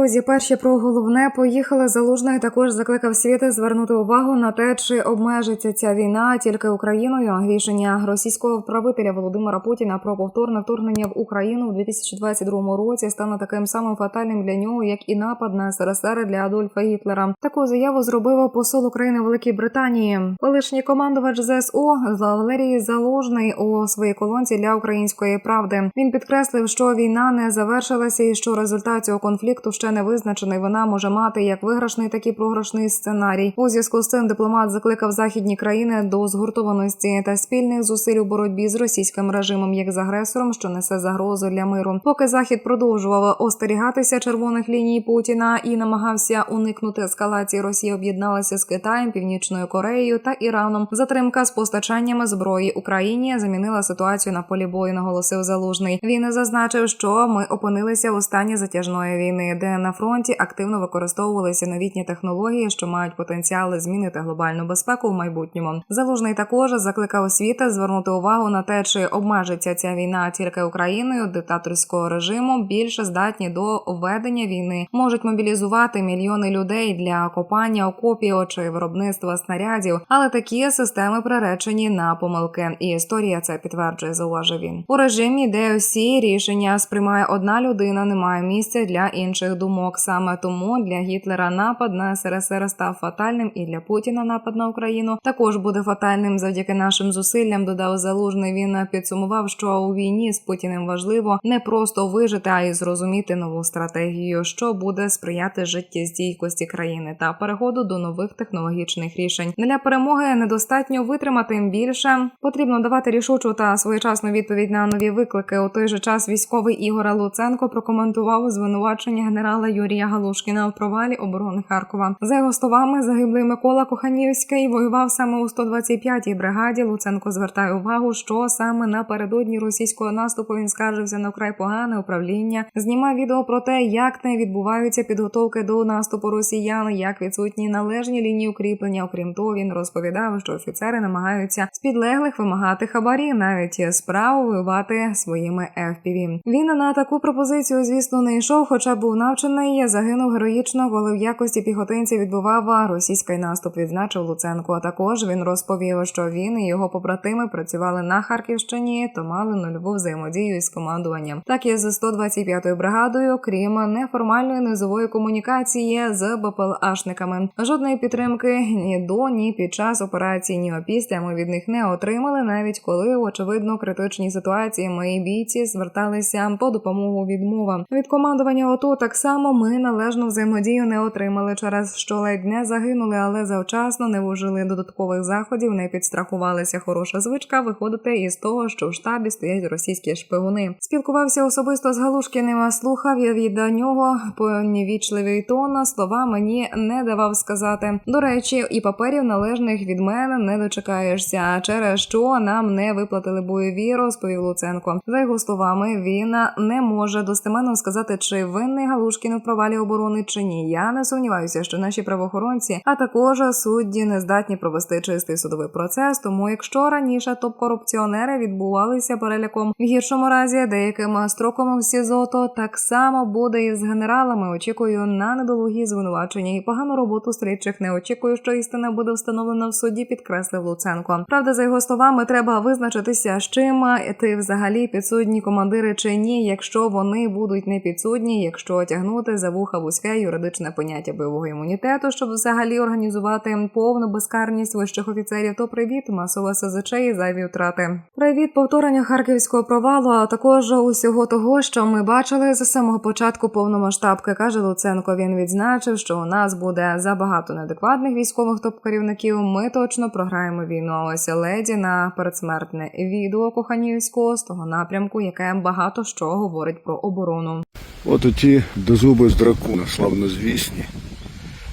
Друзі, перші про головне поїхали залужний. Також закликав світи звернути увагу на те, чи обмежиться ця війна тільки Україною. Рішення російського правителя Володимира Путіна про повторне вторгнення в Україну в 2022 році стане таким самим фатальним для нього, як і напад на СРСР для Адольфа Гітлера. Таку заяву зробив посол України Великій Британії. Колишній командувач ЗСУ Валерій Залужний у своїй колонці для української правди. Він підкреслив, що війна не завершилася і що результат цього конфлікту ще не визначений. Вона може мати як виграшний, так і програшний сценарій. У зв'язку з цим дипломат закликав західні країни до згуртованості та спільних зусиль у боротьбі з російським режимом як з агресором, що несе загрозу для миру. Поки захід продовжував остерігатися червоних ліній Путіна і намагався уникнути ескалації, Росія об'єдналася з Китаєм, Північною Кореєю та Іраном. Затримка з постачаннями зброї Україні замінила ситуацію на полі бою. Наголосив залужний. Він зазначив, що ми опинилися у стані затяжної війни, де на фронті активно використовувалися новітні технології, що мають потенціали змінити глобальну безпеку в майбутньому. Залужний також закликав світа звернути увагу на те, чи обмежиться ця війна тільки Україною диктаторського режиму. Більше здатні до ведення війни можуть мобілізувати мільйони людей для копання окопів чи виробництва снарядів, але такі системи приречені на помилки. І історія це підтверджує, зауважив він. У режимі, де всі рішення сприймає одна людина, немає місця для інших думок. Саме тому для Гітлера напад на СРСР став фатальним, і для Путіна напад на Україну також буде фатальним завдяки нашим зусиллям. Додав залужний. Він підсумував, що у війні з Путіним важливо не просто вижити, а й зрозуміти нову стратегію, що буде сприяти життєстійкості країни та переходу до нових технологічних рішень. Для перемоги недостатньо витримати їм більше. Потрібно давати рішучу та своєчасну відповідь на нові виклики. У той же час військовий Ігор Луценко прокоментував звинувачення генерала Юрія Галушкіна у провалі оборони Харкова. За його словами, загиблий Микола Коханівський воював саме у 125-й бригаді. Луценко звертає увагу, що саме напередодні російського наступу він скаржився на вкрай погане управління. Знімав відео про те, як не відбуваються підготовки до наступу росіян, як відсутні належні лінії укріплення. Окрім того, він розповідав, що офіцери намагаються з підлеглих вимагати хабарі, навіть справу воювати своїми FPV. Він на таку пропозицію, звісно, не йшов, хоча був навчений. Загинув героїчно, коли в якості піхотинці відбував російський наступ. Відзначив Луценко. А також він розповів, що він і його побратими працювали на Харківщині, то мали нульову взаємодію із командуванням. Так і з 125-ю бригадою, крім неформальної низової комунікації з БПЛАшниками. Жодної підтримки ні до, ні під час операції, ні опісля ми від них не отримали, навіть коли очевидно критичній ситуації мої бійці зверталися по допомогу відмова. Від командування ОТО так само ми належну взаємодію не отримали, через що ледь не загинули, але завчасно не вжили додаткових заходів, не підстрахувалися. Хороша звичка виходити із того, що в штабі стоять російські шпигуни. Спілкувався особисто з Галушкіним, а слухав я від нього понівічливий тон. Слова мені не давав сказати. До речі, і паперів належних від мене не дочекаєшся, через що нам не виплатили бойові, розповів Луценко. За його словами, він не може достеменно сказати, чи винний Галушкін у провалі оборони чи ні. Я не сумніваюся, що наші правоохоронці, а також судді не здатні провести чистий судовий процес. Тому, якщо раніше топ-корупціонери відбувалися переляком в гіршому разі деяким строком в СІЗО, то так само буде і з генералами. Очікую на недолугі звинувачення і погану роботу слідчих. Не очікую, що істина буде встановлена в суді. Підкреслив Луценко. Правда, за його словами, треба визначитися, з чим ти взагалі підсудні командири чи ні, якщо вони будуть не підсудні, якщо тягнути за вуха вузьке юридичне поняття бойового імунітету, щоб взагалі організувати повну безкарність вищих офіцерів, то привіт, масова СЗЧ і зайві втрати. Привіт повторення харківського провалу, а також усього того, що ми бачили з самого початку повномасштабки, каже Луценко. Він відзначив, що у нас буде забагато неадекватних військових топ-керівників. Ми точно програємо війну. Ось леді на передсмертне відео Коханівського з того напрямку, яке багато що говорить про оборону. От оті дозуби з дракона, славнозвісні,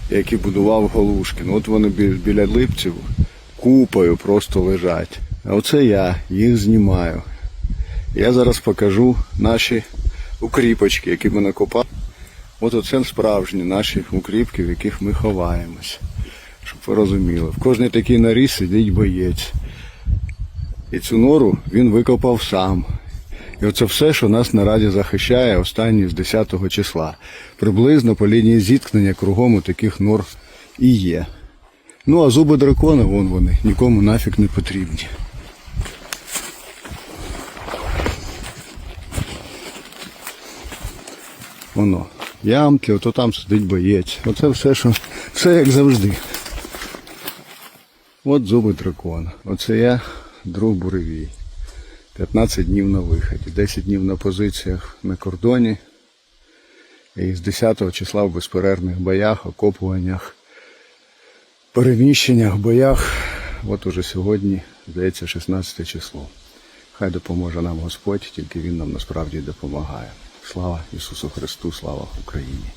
які будував Голушкін. От вони бі- біля липців купою просто лежать. А оце я їх знімаю. Я зараз покажу наші укріпочки, які ми накопали. От оце справжні наші укріпки, в яких ми ховаємось. Щоб ви розуміли. В кожній такій норі сидить боєць. І цю нору він викопав сам. І оце все, що нас наразі захищає останні з 10 числа. Приблизно по лінії зіткнення кругом у таких нор і є. Ну а зуби дракона, вон вони, нікому нафіг не потрібні. Воно. Ямки, ото там сидить боєць. Оце все, що все як завжди. От зуби дракона. Оце я, друг буревій. 15 днів на виході, 10 днів на позиціях на кордоні. І з 10 числа в безперервних боях, окопуваннях, переміщеннях, боях. От уже сьогодні, здається, 16 число. Хай допоможе нам Господь, тільки Він нам насправді допомагає. Слава Ісусу Христу, слава Україні!